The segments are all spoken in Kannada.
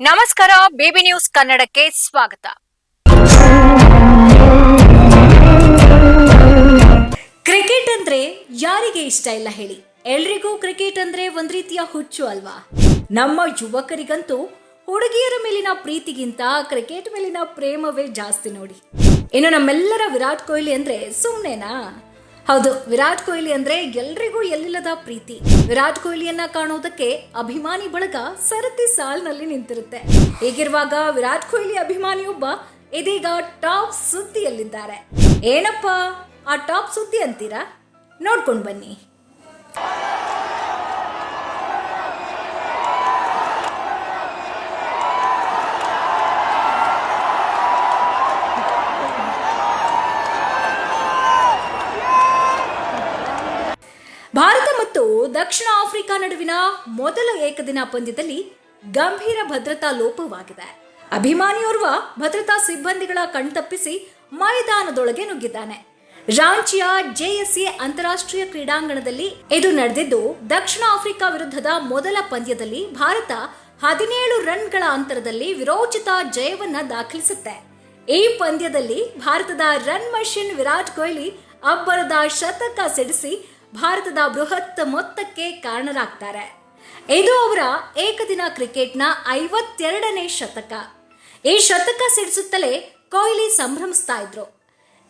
ನಮಸ್ಕಾರ, ಬೇಬಿ ನ್ಯೂಸ್ ಕನ್ನಡಕ್ಕೆ ಸ್ವಾಗತ. ಕ್ರಿಕೆಟ್ ಅಂದ್ರೆ ಯಾರಿಗೆ ಇಷ್ಟ ಇಲ್ಲ ಹೇಳಿ? ಎಲ್ರಿಗೂ ಕ್ರಿಕೆಟ್ ಅಂದ್ರೆ ಒಂದ್ ರೀತಿಯ ಹುಚ್ಚು ಅಲ್ವಾ? ನಮ್ಮ ಯುವಕರಿಗಂತೂ ಹುಡುಗಿಯರ ಮೇಲಿನ ಪ್ರೀತಿಗಿಂತ ಕ್ರಿಕೆಟ್ ಮೇಲಿನ ಪ್ರೇಮವೇ ಜಾಸ್ತಿ ನೋಡಿ. ಇನ್ನು ನಮ್ಮೆಲ್ಲರ ವಿರಾಟ್ ಕೊಹ್ಲಿ ಅಂದ್ರೆ ಸುಮ್ನೆನಾ? ಹೌದು, ವಿರಾಟ್ ಕೊಹ್ಲಿ ಅಂದ್ರೆ ಎಲ್ರಿಗೂ ಎಲ್ಲಿಲ್ಲದ ಪ್ರೀತಿ. ವಿರಾಟ್ ಕೊಹ್ಲಿಯನ್ನ ಕಾಣೋದಕ್ಕೆ ಅಭಿಮಾನಿ ಬಳಗ ಸರತಿ ಸಾಲಿನಲ್ಲಿ ನಿಂತಿರುತ್ತೆ. ಹೀಗಿರುವಾಗ ವಿರಾಟ್ ಕೊಹ್ಲಿ ಅಭಿಮಾನಿಯೊಬ್ಬ ಇದೀಗ ಟಾಪ್ ಸುದ್ದಿಯಲ್ಲಿದ್ದಾರೆ. ಏನಪ್ಪ, ಆ ಟಾಪ್ ಸುದ್ದಿ ಅಂತೀರಾ? ನೋಡ್ಕೊಂಡು ಬನ್ನಿ. ಭಾರತ ಮತ್ತು ದಕ್ಷಿಣ ಆಫ್ರಿಕಾ ನಡುವಿನ ಮೊದಲ ಏಕದಿನ ಪಂದ್ಯದಲ್ಲಿ ಗಂಭೀರ ಭದ್ರತಾ ಲೋಪವಾಗಿದೆ. ಅಭಿಮಾನಿಯೋರ್ವ ಭದ್ರತಾ ಸಿಬ್ಬಂದಿಗಳ ಕಣ್ತಪ್ಪಿಸಿ ಮೈದಾನದೊಳಗೆ ನುಗ್ಗಿದ್ದಾನೆ. ರಾಂಚಿಯ ಜೆಎಸ್ಸಿ ಅಂತಾರಾಷ್ಟ್ರೀಯ ಕ್ರೀಡಾಂಗಣದಲ್ಲಿ ಇದು ನಡೆದಿದ್ದು ದಕ್ಷಿಣ ಆಫ್ರಿಕಾ ವಿರುದ್ಧದ ಮೊದಲ ಪಂದ್ಯದಲ್ಲಿ ಭಾರತ ಹದಿನೇಳು ರನ್ಗಳ ಅಂತರದಲ್ಲಿ ವಿರೋಚಿತ ಜಯವನ್ನ ದಾಖಲಿಸುತ್ತೆ. ಈ ಪಂದ್ಯದಲ್ಲಿ ಭಾರತದ ರನ್ ಮಷಿನ್ ವಿರಾಟ್ ಕೊಹ್ಲಿ ಅಬ್ಬರದ ಶತಕ ಸಿಡಿಸಿ ಭಾರತದ ಬೃಹತ್ ಮೊತ್ತಕ್ಕೆ ಕಾರಣರಾಗ್ತಾರೆ. ಇದು ಅವರ ಏಕದಿನ ಕ್ರಿಕೆಟ್ನ ಐವತ್ತೆರಡನೇ ಶತಕ. ಈ ಶತಕ ಸಿಡಿಸುತ್ತಲೇ ಕೊಹ್ಲಿ ಸಂಭ್ರಮಿಸ್ತಾ ಇದ್ರು.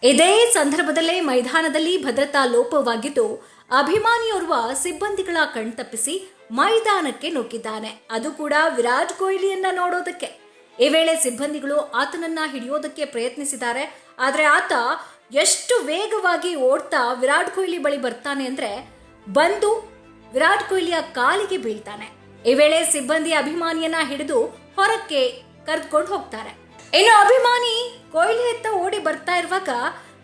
ಇದೇ ಸಂದರ್ಭದಲ್ಲೇ ಮೈದಾನದಲ್ಲಿ ಭದ್ರತಾ ಲೋಪವಾಗಿದ್ದು ಅಭಿಮಾನಿಯೋರ್ವ ಸಿಬ್ಬಂದಿಗಳ ಕಣ್ತಪ್ಪಿಸಿ ಮೈದಾನಕ್ಕೆ ನುಗ್ಗಿದ್ದಾನೆ. ಅದು ಕೂಡ ವಿರಾಟ್ ಕೊಹ್ಲಿಯನ್ನ ನೋಡೋದಕ್ಕೆ. ಈ ವೇಳೆ ಸಿಬ್ಬಂದಿಗಳು ಆತನನ್ನ ಹಿಡಿಯೋದಕ್ಕೆ ಪ್ರಯತ್ನಿಸಿದ್ದಾರೆ. ಆದರೆ ಆತ ಎಷ್ಟು ವೇಗವಾಗಿ ಓಡ್ತಾ ವಿರಾಟ್ ಕೊಹ್ಲಿ ಬಳಿ ಬರ್ತಾನೆ ಅಂದ್ರೆ ಬಂದು ವಿರಾಟ್ ಕೊಹ್ಲಿಯ ಕಾಲಿಗೆ ಬೀಳ್ತಾನೆ. ಈ ವೇಳೆ ಸಿಬ್ಬಂದಿ ಅಭಿಮಾನಿಯನ್ನ ಹಿಡಿದು ಹೊರಕ್ಕೆ ಕರೆದುಕೊಂಡು ಹೋಗ್ತಾರೆ. ಇನ್ನು ಅಭಿಮಾನಿ ಕೊಹ್ಲಿ ಎತ್ತ ಓಡಿ ಬರ್ತಾ ಇರುವಾಗ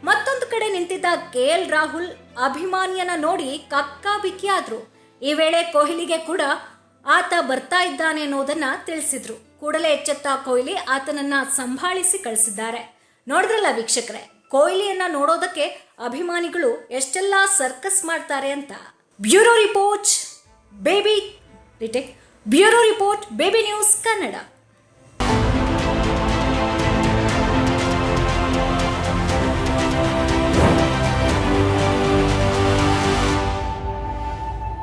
ಮತ್ತೊಂದು ಕಡೆ ನಿಂತಿದ್ದ ಕೆ ಎಲ್ ರಾಹುಲ್ ಅಭಿಮಾನಿಯನ್ನ ನೋಡಿ ಕಕ್ಕಾಬಿಕ್ಕಿ ಆದ್ರು. ಈ ವೇಳೆ ಕೊಹ್ಲಿಗೆ ಕೂಡ ಆತ ಬರ್ತಾ ಇದ್ದಾನೆ ಅನ್ನೋದನ್ನ ತಿಳಿಸಿದ್ರು. ಕೂಡಲೇ ಎಚ್ಚೆತ್ತ ಕೊಹ್ಲಿ ಆತನನ್ನ ಸಂಭಾಳಿಸಿ ಕಳಿಸಿದ್ದಾರೆ. ನೋಡಿದ್ರಲ್ಲ ವೀಕ್ಷಕರೇ? ಕೊಹ್ಲಿಯನ್ನ ನೋಡೋದಕ್ಕೆ ಅಭಿಮಾನಿಗಳು ಎಷ್ಟೆಲ್ಲ ಸರ್ಕಸ್ ಮಾಡ್ತಾರೆ ಅಂತ. Bureau report, baby retake bureau report, baby news Kannada.